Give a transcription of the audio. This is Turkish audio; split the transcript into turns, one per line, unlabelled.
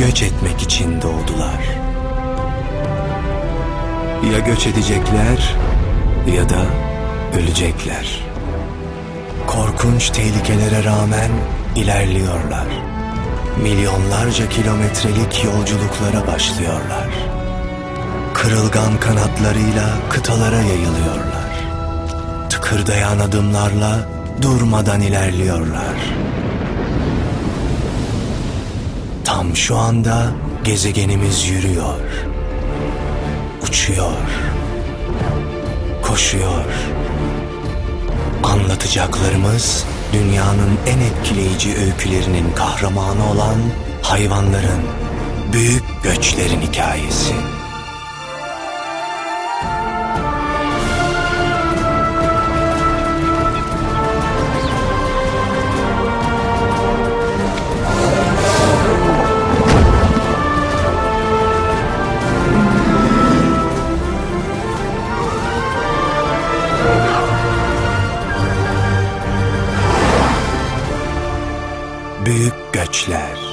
göç etmek için doğdular. Ya göç edecekler ya da ölecekler. Korkunç tehlikelere rağmen ilerliyorlar. Milyonlarca kilometrelik yolculuklara başlıyorlar. Kırılgan kanatlarıyla kıtalara yayılıyorlar. Tıkırdayan adımlarla durmadan ilerliyorlar. Tam şu anda gezegenimiz yürüyor. Uçuyor. Koşuyor. Anlatacaklarımız dünyanın en etkileyici öykülerinin kahramanı olan hayvanların büyük göçlerin hikayesi. Büyük göçler.